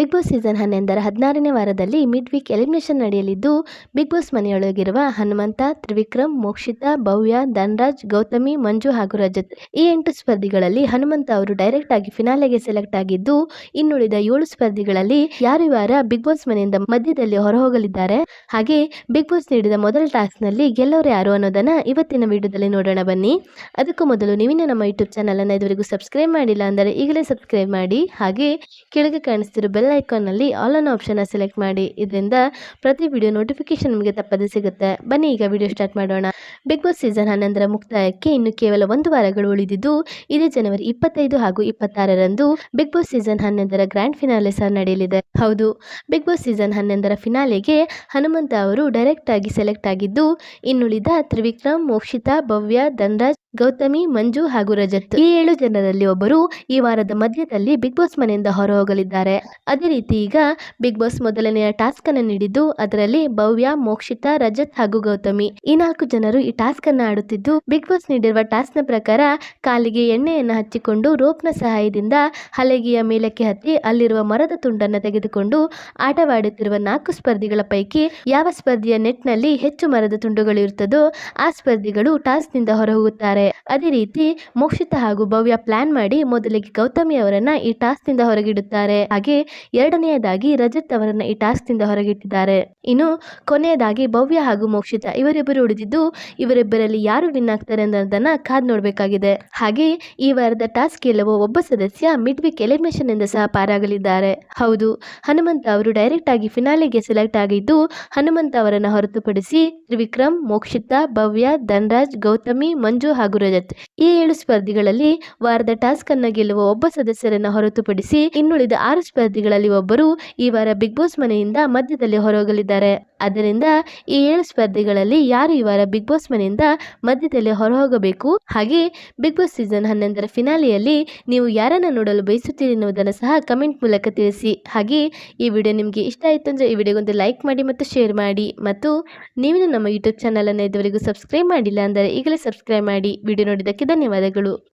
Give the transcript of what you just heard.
Big boss season ಹನ್ನೊಂದರ ಹದಿನಾರನೇ ವಾರದಲ್ಲಿ ಮಿಡ್ ವೀಕ್ ಎಲಿಮಿನೇಷನ್ ನಡೆಯಲಿದ್ದು ಬಿಗ್ ಬಾಸ್ ಮನೆಯೊಳಗಿರುವ ಹನುಮಂತ, ತ್ರಿವಿಕ್ರಮ್, ಮೋಕ್ಷಿತಾ, ಭವ್ಯ, ಧನ್ರಾಜ್, ಗೌತಮಿ, ಮಂಜು ಹಾಗೂ ರಜತ್ ಈ ಎಂಟು ಸ್ಪರ್ಧಿಗಳಲ್ಲಿ ಹನುಮಂತ ಅವರು ಡೈರೆಕ್ಟ್ ಆಗಿ ಫಿನಾಲೆಗೆ ಸೆಲೆಕ್ಟ್ ಆಗಿದ್ದು, ಇನ್ನುಳಿದ ಏಳು ಸ್ಪರ್ಧಿಗಳಲ್ಲಿ ಯಾರು ವಾರ ಬಿಗ್ ಬಾಸ್ ಮನೆಯಿಂದ ಮಧ್ಯದಲ್ಲಿ ಹೊರಹೋಗಲಿದ್ದಾರೆ? ಹಾಗೆ ಬಿಗ್ ಬಾಸ್ ನೀಡಿದ ಮೊದಲ ಟಾಸ್ಕ್ನಲ್ಲಿ ಯಾರು ಅನ್ನೋದನ್ನ ಇವತ್ತಿನ ವಿಡಿಯೋದಲ್ಲಿ ನೋಡೋಣ ಬನ್ನಿ. ಅದಕ್ಕೂ ಮೊದಲು ನೀವಿನ ನಮ್ಮ ಯೂಟ್ಯೂಬ್ ಚಾನಲ್ ಅನ್ನ ಇದುವರೆಗೂ ಸಬ್ಸ್ಕ್ರೈಬ್ ಮಾಡಿಲ್ಲ ಅಂದರೆ ಈಗಲೇ ಸಬ್ಸ್ಕ್ರೈಬ್ ಮಾಡಿ. ಹಾಗೆ ಕೆಳಗೆ ಕಾಣಿಸ್ತಿರೋ ಬೆಲ್ ಐಕಾನ್ನಲ್ಲಿ ಆಲ್ ಅನ್ ಆಪ್ಷನ್ನ ಸೆಲೆಕ್ಟ್ ಮಾಡಿ. ಇದರಿಂದ ಪ್ರತಿ ವಿಡಿಯೋ ನೋಟಿಫಿಕೇಶನ್ ನಿಮಗೆ ತಪ್ಪದೆ ಸಿಗುತ್ತೆ. ಬನ್ನಿ, ಈಗ ವಿಡಿಯೋ ಸ್ಟಾರ್ಟ್ ಮಾಡೋಣ. ಬಿಗ್ ಬಾಸ್ ಸೀಸನ್ ಹನ್ನೊಂದರ ಮುಕ್ತಾಯಕ್ಕೆ ಇನ್ನು ಕೇವಲ ಒಂದು ವಾರಗಳು ಉಳಿದಿದ್ದು, ಇದೇ ಜನವರಿ ಇಪ್ಪತ್ತೈದು ಹಾಗೂ ಇಪ್ಪತ್ತಾರರಂದು ಬಿಗ್ ಬಾಸ್ ಸೀಸನ್ ಹನ್ನೊಂದರ ಗ್ರ್ಯಾಂಡ್ ಫಿನಾಲೆ ಸಹ ನಡೆಯಲಿದೆ. ಹೌದು, ಬಿಗ್ ಬಾಸ್ ಸೀಸನ್ ಹನ್ನೊಂದರ ಫಿನಾಲೆಗೆ ಹನುಮಂತ ಅವರು ಡೈರೆಕ್ಟ್ ಆಗಿ ಸೆಲೆಕ್ಟ್ ಆಗಿದ್ದು, ಇನ್ನುಳಿದ ತ್ರಿವಿಕ್ರಮ್, ಮೋಕ್ಷಿತಾ, ಭವ್ಯ, ಧನ್ರಾಜ್ ಗೌತಮಿ, ಮಂಜು ಹಾಗೂ ರಜತ್ ಈ ಏಳು ಜನರಲ್ಲಿ ಒಬ್ಬರು ಈ ವಾರದ ಮಧ್ಯದಲ್ಲಿ ಬಿಗ್ ಬಾಸ್ ಮನೆಯಿಂದ ಹೊರಹೋಗಲಿದ್ದಾರೆ. ಅದೇ ರೀತಿ ಈಗ ಬಿಗ್ ಬಾಸ್ ಮೊದಲನೆಯ ಟಾಸ್ಕ್ ಅನ್ನು ನೀಡಿದ್ದು ಅದರಲ್ಲಿ ಭವ್ಯ, ಮೋಕ್ಷಿತಾ, ರಜತ್ ಹಾಗೂ ಗೌತಮಿ. ಈ ನಾಲ್ಕು ಜನರು ಈ ಟಾಸ್ಕ್ ಅನ್ನು ಆಡುತ್ತಿದ್ದು ಬಿಗ್ ಬಾಸ್ ನೀಡಿರುವ ಟಾಸ್ಕ್ನ ಪ್ರಕಾರ ಕಾಲಿಗೆ ಎಣ್ಣೆಯನ್ನು ಹಚ್ಚಿಕೊಂಡು ರೋಪ್ನ ಸಹಾಯದಿಂದ ಹಲಗೆಯ ಮೇಲಕ್ಕೆ ಹತ್ತಿ ಅಲ್ಲಿರುವ ಮರದ ತುಂಡನ್ನು ತೆಗೆದುಕೊಂಡು ಆಟವಾಡುತ್ತಿರುವ ನಾಲ್ಕು ಸ್ಪರ್ಧಿಗಳ ಪೈಕಿ ಯಾವ ಸ್ಪರ್ಧಿಯ ನೆಟ್ನಲ್ಲಿ ಹೆಚ್ಚು ಮರದ ತುಂಡುಗಳು ಇರುತ್ತದೋ ಆ ಸ್ಪರ್ಧಿಗಳು ಟಾಸ್ಕ್ನಿಂದ ಹೊರಹೋಗುತ್ತಾರೆ. ಅದೇ ರೀತಿ ಮೋಕ್ಷಿತ ಹಾಗೂ ಭವ್ಯ ಪ್ಲಾನ್ ಮಾಡಿ ಮೊದಲಿಗೆ ಗೌತಮಿ ಅವರನ್ನ ಈ ಟಾಸ್ಕ್ನಿಂದ ಹೊರಗಿಡುತ್ತಾರೆ. ಹಾಗೆ ಎರಡನೆಯದಾಗಿ ರಜತ್ ಅವರನ್ನ ಈ ಟಾಸ್ಕ್ನಿಂದ ಹೊರಗಿಟ್ಟಿದ್ದಾರೆ. ಇನ್ನು ಕೊನೆಯದಾಗಿ ಭವ್ಯ ಹಾಗೂ ಮೋಕ್ಷಿತ ಇವರಿಬ್ಬರು ಉಳಿದಿದ್ದು ಇವರಿಬ್ಬರಲ್ಲಿ ಯಾರು ವಿನ್ ಆಗ್ತಾರೆ ಅನ್ನೋದನ್ನ ಕಾದ್ ನೋಡಬೇಕಾಗಿದೆ. ಹಾಗೆ ಈ ವಾರದ ಟಾಸ್ಕ್ ಗೆಲ್ಲುವ ಒಬ್ಬ ಸದಸ್ಯ ಮಿಡ್ ವೀಕ್ ಎಲಿಮಿನೇಷನ್ ಇಂದ ಸಹ ಪಾರಾಗಲಿದ್ದಾರೆ. ಹೌದು, ಹನುಮಂತ ಅವರು ಡೈರೆಕ್ಟ್ ಆಗಿ ಫಿನಾಲೆಗೆ ಸೆಲೆಕ್ಟ್ ಆಗಿದ್ದು ಹನುಮಂತ ಅವರನ್ನ ಹೊರತುಪಡಿಸಿ ತ್ರಿವಿಕ್ರಮ್, ಮೋಕ್ಷಿತಾ, ಭವ್ಯ, ಧನ್ರಾಜ್, ಗೌತಮಿ, ಮಂಜು ಹಾಗೂ ಈ ಏಳು ಸ್ಪರ್ಧಿಗಳಲ್ಲಿ ವಾರದ ಟಾಸ್ಕ್ ಅನ್ನ ಗೆಲ್ಲುವ ಒಬ್ಬ ಸದಸ್ಯರನ್ನ ಹೊರತುಪಡಿಸಿ ಇನ್ನುಳಿದ ಆರು ಸ್ಪರ್ಧಿಗಳಲ್ಲಿ ಒಬ್ಬರು ಈ ವಾರ ಬಿಗ್ ಬಾಸ್ ಮನೆಯಿಂದ ಮಧ್ಯದಲ್ಲಿ ಹೊರಹೋಗಲಿದ್ದಾರೆ. ಆದ್ದರಿಂದ ಈ ಏಳು ಸ್ಪರ್ಧೆಗಳಲ್ಲಿ ಯಾರು ಈ ವಾರ ಬಿಗ್ ಬಾಸ್ ಮನೆಯಿಂದ ಮಧ್ಯದಲ್ಲಿ ಹೊರಹೋಗಬೇಕು? ಹಾಗೆ ಬಿಗ್ ಬಾಸ್ ಸೀಸನ್ ಹನ್ನೊಂದರ ಫಿನಾಲೆಯಲ್ಲಿ ನೀವು ಯಾರನ್ನು ನೋಡಲು ಬಯಸುತ್ತೀರಿ ಎನ್ನುವುದನ್ನು ಸಹ ಕಮೆಂಟ್ ಮೂಲಕ ತಿಳಿಸಿ. ಹಾಗೆ ಈ ವಿಡಿಯೋ ನಿಮಗೆ ಇಷ್ಟ ಆಯಿತು ಅಂದರೆ ಈ ವಿಡಿಯೋಗೊಂದು ಲೈಕ್ ಮಾಡಿ ಮತ್ತು ಶೇರ್ ಮಾಡಿ. ಮತ್ತು ನೀವಿನ ನಮ್ಮ ಯೂಟ್ಯೂಬ್ ಚಾನಲನ್ನು ಇದುವರೆಗೂ ಸಬ್ಸ್ಕ್ರೈಬ್ ಮಾಡಿಲ್ಲ ಅಂದರೆ ಈಗಲೇ ಸಬ್ಸ್ಕ್ರೈಬ್ ಮಾಡಿ. ವಿಡಿಯೋ ನೋಡಿದ್ದಕ್ಕೆ ಧನ್ಯವಾದಗಳು.